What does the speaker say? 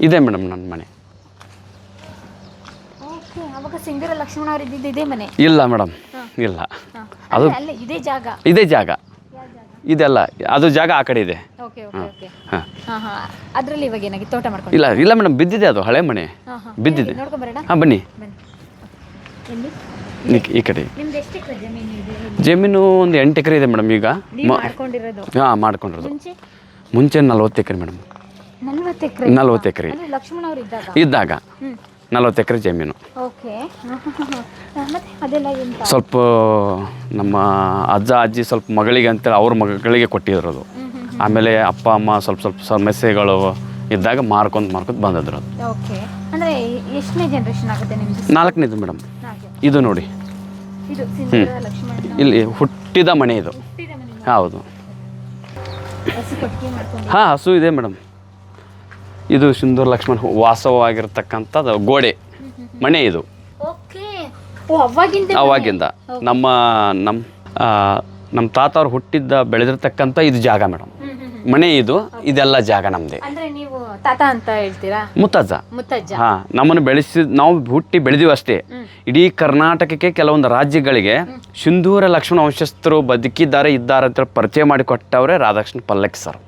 ಇದೆ ಮೇಡಮ್ ನನ್ನ ಮನೆ. ಓಕೆ ಅವಾಗ ಸಿಂಗರ ಲಕ್ಷ್ಮಣ ಅವರು ಇದ್ದಿದ್ದು ಇದೇ ಮನೆ? ಇಲ್ಲ ಮೇಡಮ್ ಇಲ್ಲ. ಅದು ಅಲ್ಲೇ ಇದೇ ಜಾಗ? ಇದೇ ಜಾಗ. ಇದೆಲ್ಲ ಅದು ಜಾಗ ಆ ಕಡೆ ಇದೆ. Okay okay okay. ಹಾಂ. ಹಾಂ ಹಾಂ. ಅದರಲ್ಲಿ ಇವಾಗ ಏನಾಗಿ ತೋಟ ಮಾಡ್ಕೊಂಡು ಇಲ್ಲ ಇಲ್ಲ ಮೇಡಮ್ ಬಿದ್ದಿದೆ ಅದು ಹಳೆ ಮನೆ. ಬಿದ್ದಿದೆ. ಹಾಂ ಬನ್ನಿ. ಈ- ಕಡೆ. ನಿಮ್ದು ಎಷ್ಟು ಎಕರೆ ಜಮೀನು ಇದೆ ಜಮೀನು ಒಂದು ಎಂಟು ಎಕರೆ ಇದೆ ಮೇಡಮ್ ಈಗ. ಹಾ ಮಾಡ್ಕೊಂಡಿರೋದು? ಹಾಂ ಮಾಡ್ಕೊಂಡಿರೋದು. ಮುಂಚೆ? ಮುಂಚೆ ನಲ್ವತ್ತು ಎಕರೆ ಮೇಡಮ್. ನಲ್ವತ್ತು ಎಕರೆ ನಲ್ವತ್ತು ಎಕರೆ. ಲಕ್ಷ್ಮಣ ಅವ್ರು ಇದ್ದಾಗ? ಇದ್ದಾಗ. ನಲ್ವತ್ತು ಎಕರೆ ಜಮೀನು. ಓಕೆ. ಮತ್ತೆ ಅದೆಲ್ಲ ಎಂತ? ಸ್ವಲ್ಪ ನಮ್ಮ ಅಜ್ಜ ಅಜ್ಜಿ ಸ್ವಲ್ಪ ಮಗಳಿಗೆ ಅಂತೇಳಿ ಅವ್ರ ಮಗಳಿಗೆ ಕೊಟ್ಟಿದ್ರು ಅದು. ಹ್ಮ್ ಹ್ಮ್ ಆಮೇಲೆ ಅಪ್ಪ ಅಮ್ಮ ಸ್ವಲ್ಪ ಸ್ವಲ್ಪ ಸಮಸ್ಯೆಗಳು ಇದ್ದಾಗ ಮಾರ್ಕೊಂತ ಮಾರ್ಕೊಂತ ಬಂದಿದ್ರು ಅದು. ಓಕೆ. ಅಂದ್ರೆ ಎಷ್ಟನೇ ಜನರೇಷನ್ ಆಗುತ್ತೆ ನಿಮ್ದು? ನಾಲ್ಕನೇದು ಮೇಡಮ್. ಇದು ನೋಡಿ. ಇದು ಸಿಂಧೂರ ಲಕ್ಷ್ಮಣ ಇಲ್ಲಿ ಹುಟ್ಟಿದ ಮನೆ ಇದು. ಹೌದು. ಹಸು ಕೊಟ್ಟಿಗೆ ಮಾಡ್ಕೊಂಡು ಹಾಂ ಹಸು ಇದೆ ಮೇಡಮ್. ಇದು ಸಿಂಧೂರ್ ಲಕ್ಷ್ಮಣ ವಾಸವಾಗಿರ್ತಕ್ಕಂಥದ್ದು ಗೋಡೆ. ಮನೆ ಇದು. ಅವಾಗಿಂದ ನಮ್ಮ ನಮ್ಮ ನಮ್ಮ ತಾತ ಅವ್ರು ಹುಟ್ಟಿದ್ದ ಬೆಳೆದಿರ್ತಕ್ಕಂಥ ಇದು ಜಾಗ ಮೇಡಮ್. ಮನೆ ಇದು ಇದೆಲ್ಲ ಜಾಗ ನಮ್ಮದೇ ತಾತ ಅಂತ ಹೇಳ್ತೀರಾ? ಮುತ್ತಜ್ಜ. ಮುತ್ತಜ್ಜ. ಹಾಂ ನಮ್ಮನ್ನು ಬೆಳೆಸಿದ ನಾವು ಹುಟ್ಟಿ ಬೆಳೆದೀವಿ ಅಷ್ಟೇ. ಇಡೀ ಕರ್ನಾಟಕಕ್ಕೆ ಕೆಲವೊಂದು ರಾಜ್ಯಗಳಿಗೆ ಸಿಂಧೂರ ಲಕ್ಷ್ಮಣ ವಂಶಸ್ಥರು ಬದುಕಿದ್ದಾರೆ ಇದ್ದಾರೆ ಅಂತ ಪರಿಚಯ ಮಾಡಿಕೊಟ್ಟವ್ರೆ ರಾಧಾಕೃಷ್ಣ ಪಲ್ಲಕ್ಕಿ ಸರ್.